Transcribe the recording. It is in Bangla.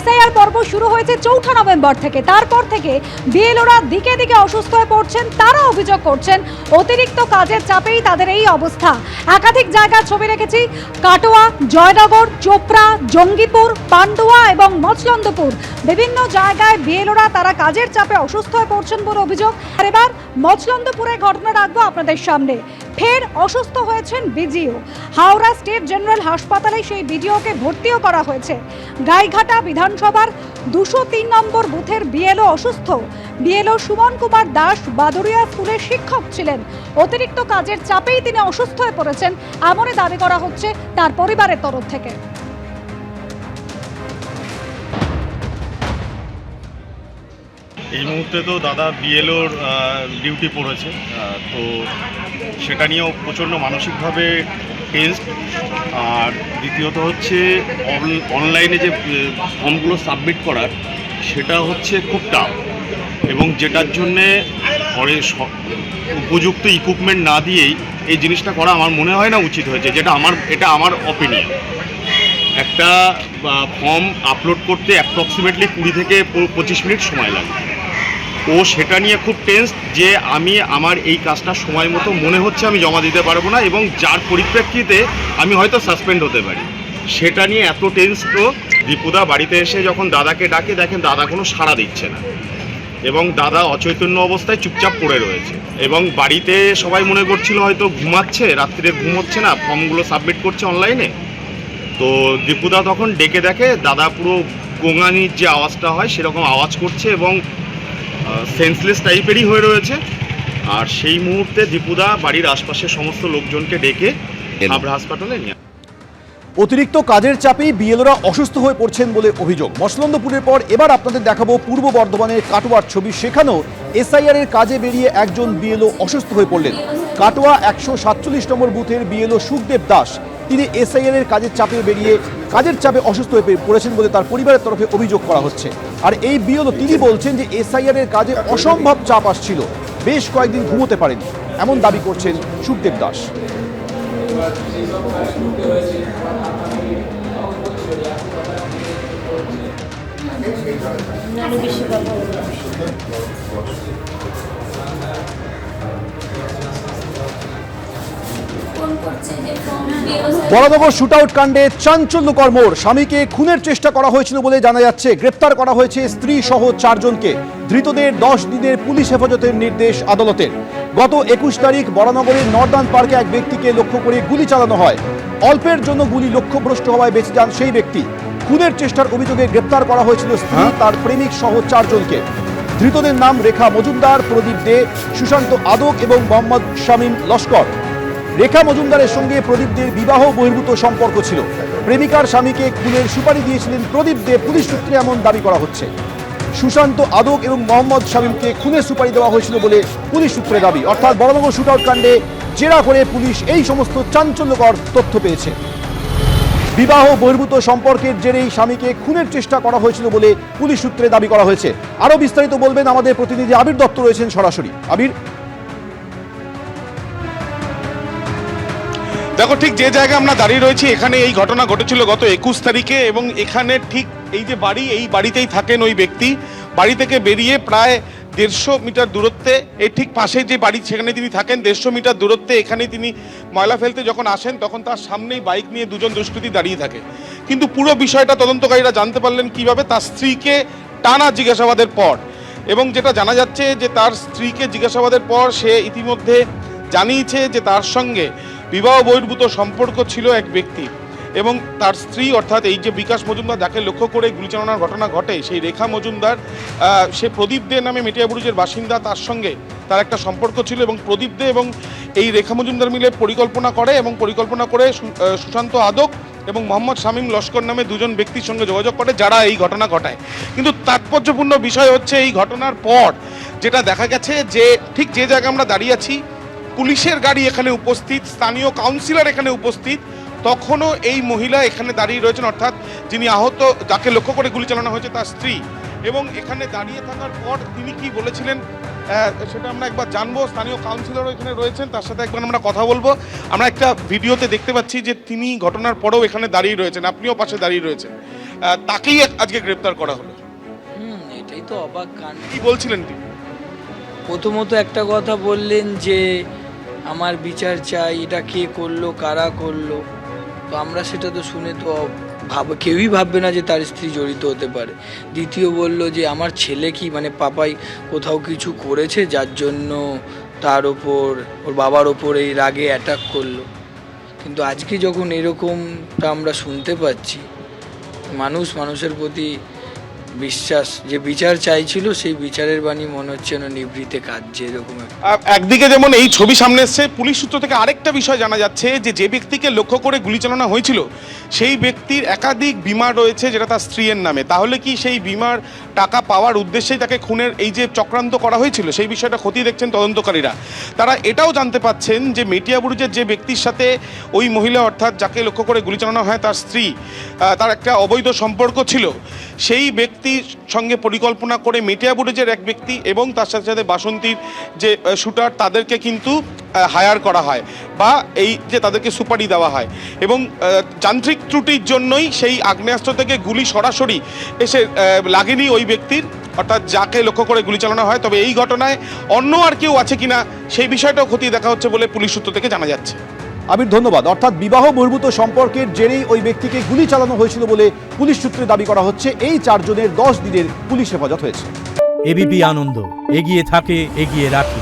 ऐसा এসআইআর পর্ব শুরু হয়েছে চৌঠা নভেম্বর থেকে। তারপর থেকে বিএলওরা দিকে দিকে অসুস্থ হয়ে পড়ছেন, তারা অভিযোগ করছেন অতিরিক্ত কাজের চাপেই তাদের এই অবস্থা। একাধিক জায়গার ছবি রেখেছি, কাটোয়া, জয়নগর, চোপড়া, জঙ্গিপুর, পান্ডুয়া এবং মচলন্দপুর বিভিন্ন জায়গায় বিএলওরা তারা কাজের চাপে অসুস্থ হয়ে পড়ছেন বলে অভিযোগ। আর এবার মচলন্দপুরের ঘটনা রাখব আপনাদের সামনে। ফের অসুস্থ হয়েছেন বিজিও। হাওড়া স্টেট জেনারেল হাসপাতালে সেই বিডিওকে ভর্তিও করা হয়েছে। গাইঘাটা বিধানসভার দুশো তিন নম্বর বুথের বিএলও অসুস্থ। বিএলও সুমন কুমার দাস বাদুরিয়া স্কুলের শিক্ষক ছিলেন। অতিরিক্ত কাজের চাপেই তিনি অসুস্থ হয়ে পড়েছেন, এমনই দাবি করা হচ্ছে তার পরিবারের তরফ থেকে। এই মুহূর্তে তো দাদা বিএলওর ডিউটি পড়েছে তো সেটা নিয়েও প্রচণ্ড মানসিকভাবে টেন্স আর দ্বিতীয়ত হচ্ছে অন- অনলাইনে যে ফর্মগুলো সাবমিট করার, সেটা হচ্ছে খুব টাফ এবং যেটার জন্যে ঘরে উপযুক্ত ইকুইপমেন্ট না দিয়েই এই জিনিসটা করা আমার মনে হয় না উচিত হয়েছে, যেটা আমার, এটা আমার অপিনিয়ন একটা ফর্ম আপলোড করতে অ্যাপ্রক্সিমেটলি কুড়ি থেকে পঁচিশ মিনিট সময় লাগে। ও সেটা নিয়ে খুব টেন্স যে আমি আমার এই কাজটা সময় মতো মনে হচ্ছে আমি জমা দিতে পারব না এবং যার পরিপ্রেক্ষিতে আমি হয়তো সাসপেন্ড হতে পারি। সেটা নিয়ে এত টেন্স তো দীপুদা বাড়িতে এসে যখন দাদাকে ডাকে, দেখেন দাদা কোনো সাড়া দিচ্ছে না। এবং দাদা অচৈতন্য অবস্থায় চুপচাপ পড়ে রয়েছে। এবং বাড়িতে সবাই মনে করছিল হয়তো ঘুমাচ্ছে, রাত্রিরে ঘুম হচ্ছে না, ফর্মগুলো সাবমিট করছে অনলাইনে তো দীপুদা তখন ডেকে দেখে, দাদা পুরো গোঙানির যে আওয়াজটা হয় সেরকম আওয়াজ করছে এবং সেন্সলেস টাইপেরই হয়ে রয়েছে। আর সেই মুহূর্তে দীপুদা বাড়ির আশপাশের সমস্ত লোকজনকে ডেকে হাবড়া হাসপাতালে নিয়ে অতিরিক্ত কাজের চাপেই বিএলরা অসুস্থ হয়ে পড়ছেন বলে অভিযোগ। মসলন্দপুরের পর এবার আপনাদের দেখাবো পূর্ব বর্ধমানের কাটোয়ার ছবি। সেখানেও এসআইআর এর কাজে বেরিয়ে একজন বিএলও অসুস্থ হয়ে পড়লেন। কাটোয়া একশো সাতচল্লিশ নম্বর বুথের বিএলও সুখদেব দাস। তিনি এসআইআর এর কাজের চাপে বেরিয়ে কাজের চাপে অসুস্থ হয়ে পড়েছেন বলে তার পরিবারের তরফে অভিযোগ করা হচ্ছে। আর এই বিএলও তিনি বলছেন যে এসআইআর এর কাজে অসম্ভব চাপ আসছিল। বেশ কয়েকদিন ঘুমোতে পারেনি এমন দাবি করছেন সুখদেব দাস। বড়নগর শুটআউট কাণ্ডে চাঞ্চল্যকর মোড়। স্বামীকে খুনের চেষ্টা করা হয়েছিল বলে জানা যাচ্ছে। গ্রেপ্তার করা হয়েছে স্ত্রী সহ চারজনকে। ধৃতদের দশ দিনের পুলিশ হেফাজতের নির্দেশ আদালতের। গত একুশ তারিখ বড়নগরের নর্দান পার্কে এক ব্যক্তিকে লক্ষ্য করে গুলি চালানো হয়। অল্পের জন্য গুলি লক্ষ্যভ্রষ্ট হওয়ায় বেঁচে যান সেই ব্যক্তি। খুনের চেষ্টার অভিযোগে গ্রেপ্তার করা হয়েছিল স্ত্রী তার প্রেমিক সহ চারজনকে। ধৃতদের নাম রেখা মজুমদার প্রদীপ দে সুশান্ত আদক এবং মোহাম্মদ শামীম লস্কর। রেখা মজুমদারের সঙ্গে প্রদীপদের বিবাহ বহির্ভূত সম্পর্ক ছিল। প্রেমিকার স্বামীকে খুনের সুপারি দিয়েছিলেন প্রদীপ দে পুলিশ সূত্রে এমন দাবি করা হচ্ছে। সুশান্ত আদক এবং মোহাম্মদ শামীমকে খুনের সুপারি দেওয়া হয়েছিল বলে পুলিশ সূত্রে দাবি। অর্থাৎ বড়নগর শুটআউট কাণ্ডে জেরা করে পুলিশ এই সমস্ত চাঞ্চল্যকর তথ্য পেয়েছে। বিবাহ বহির্ভূত সম্পর্কের জেরেই স্বামীকে খুনের চেষ্টা করা হয়েছিল বলে পুলিশ সূত্রে দাবি করা হয়েছে। আরও বিস্তারিত বলবেন আমাদের প্রতিনিধি আবির দত্ত রয়েছেন সরাসরি। আবির দেখো, ঠিক যে জায়গায় আমরা দাঁড়িয়ে রয়েছি, এখানে এই ঘটনা ঘটেছিল গত একুশ তারিখে এবং এখানে ঠিক এই যে বাড়ি, এই বাড়িতেই থাকেন ওই ব্যক্তি। বাড়ি থেকে বেরিয়ে প্রায় দেড়শো মিটার দূরত্বে এই ঠিক পাশে যে বাড়ি, সেখানে তিনি থাকেন, দেড়শো মিটার দূরত্বে এখানে তিনি ময়লা ফেলতে যখন আসেন, তখন তার সামনেই বাইক নিয়ে দুজন দুষ্কৃতী দাঁড়িয়ে থাকে। কিন্তু পুরো বিষয়টা তদন্তকারীরা জানতে পারলেন কীভাবে তার স্ত্রীকে টানা জিজ্ঞাসাবাদের পর। এবং যেটা জানা যাচ্ছে যে তার স্ত্রীকে জিজ্ঞাসাবাদের পর সে ইতিমধ্যে জানিয়েছে যে তার সঙ্গে বিবাহ বহির্ভূত সম্পর্ক ছিল এক ব্যক্তি এবং তার স্ত্রী, অর্থাৎ এই যে বিকাশ মজুমদার যাকে লক্ষ্য করে গুলি চালানোর ঘটনা ঘটে, সেই রেখা মজুমদার সে প্রদীপ দে নামে মেটিয়াবুরুজের বাসিন্দা, তার সঙ্গে তার একটা সম্পর্ক ছিল এবং প্রদীপ দে এবং এই রেখা মজুমদার মিলে পরিকল্পনা করে এবং পরিকল্পনা করে সুশান্ত আদক এবং মোহাম্মদ শামীম লস্কর নামে দুজন ব্যক্তির সঙ্গে যোগাযোগ করে, যারা এই ঘটনা ঘটায়। কিন্তু তাৎপর্যপূর্ণ বিষয় হচ্ছে এই ঘটনার পর যেটা দেখা গেছে যে ঠিক যে জায়গায় আমরা দাঁড়িয়ে আছি পুলিশের গাড়ি এখানে উপস্থিত স্থানীয় কাউন্সিলর এখানে উপস্থিত তখনও এই মহিলা এখানে দাঁড়িয়ে রয়েছেন অর্থাৎ যিনি আহত যাকে লক্ষ্য করে গুলি চালানো হয়েছে তার স্ত্রী। এবং এখানে দাঁড়িয়ে থাকার পর তিনি কি বলেছিলেন সেটা আমরা একবার জানব। স্থানীয় কাউন্সিলরও এখানে রয়েছেন তার সাথে একবার আমরা কথা বলব। আমরা একটা ভিডিওতে দেখতে পাচ্ছি যে তিনি ঘটনার পরেও এখানে দাঁড়িয়ে রয়েছেন আপনিও পাশে দাঁড়িয়ে রয়েছেন। তাকেই আজকে গ্রেপ্তার করা হলো। হুম এটাই তো অবাক কাণ্ড। কি বলছিলেন তিনি? প্রথমত একটা কথা বললেন যে আমার বিচার চাই, এটা কে করল, কারা করল? তো আমরা সেটা তো শুনে তো ভাব কেউই ভাববে না যে তার স্ত্রী জড়িত হতে পারে। দ্বিতীয় বলল যে আমার ছেলে কি মানে পাপাই কোথাও কিছু করেছে যার জন্য তার ওপর ওর বাবার ওপর এই রাগে অ্যাটাক করল? কিন্তু আজকে যখন এরকমটা আমরা শুনতে পাচ্ছি, মানুষ মানুষের প্রতি বিশ্বাস, যে বিচার চাইছিল সেই বিচারের বাণী মনে হচ্ছে যেন কাঁদছে, এরকম একটা। একদিকে যেমন এই ছবি সামনে এসছে, পুলিশ সূত্র থেকে আরেকটা বিষয় জানা যাচ্ছে যে যে ব্যক্তিকে লক্ষ্য করে গুলি চালানো হয়েছিল, সেই ব্যক্তির একাধিক বিমা রয়েছে যেটা তার স্ত্রীর নামে। তাহলে কি সেই বিমার টাকা পাওয়ার উদ্দেশ্যেই তাকে খুনের এই যে চক্রান্ত করা হয়েছিল, সেই বিষয়টা খতিয়ে দেখছেন তদন্তকারীরা। তারা এটাও জানতে পাচ্ছেন যে মেটিয়াবুরুজের যে ব্যক্তির সাথে ওই মহিলা, অর্থাৎ যাকে লক্ষ্য করে গুলি চালানো হয় তার স্ত্রী তার একটা অবৈধ সম্পর্ক ছিল। সেই ব্যক্তির সঙ্গে পরিকল্পনা করে মেটিয়াবুরুজের এক ব্যক্তি এবং তার সাথে সাথে বাসন্তীর যে শুটার তাদেরকে কিন্তু হায়ার করা হয় বা এই যে তাদেরকে সুপারি দেওয়া হয় এবং যান্ত্রিক ত্রুটির জন্যই সেই আগ্নেয়াস্ত্র থেকে গুলি সরাসরি এসে লাগেনি ওই ব্যক্তির। অর্থাৎ যাকে লক্ষ্য করে গুলি চালানো হয়, তবে এই ঘটনায় অন্য আর কেউ আছে কিনা সেই বিষয়টাও খতিয়ে দেখা হচ্ছে বলে পুলিশ সূত্র থেকে জানা যাচ্ছে। আবির ধন্যবাদ। অর্থাৎ বিবাহ বহির্ভূত সম্পর্কের জেরেই ওই ব্যক্তিকে গুলি চালানো হয়েছিল বলে পুলিশ সূত্রে দাবি করা হচ্ছে। এই চারজনের দশ দিনের পুলিশ হেফাজত হয়েছে। এবিপি আনন্দ, এগিয়ে থাকে, এগিয়ে রাখে।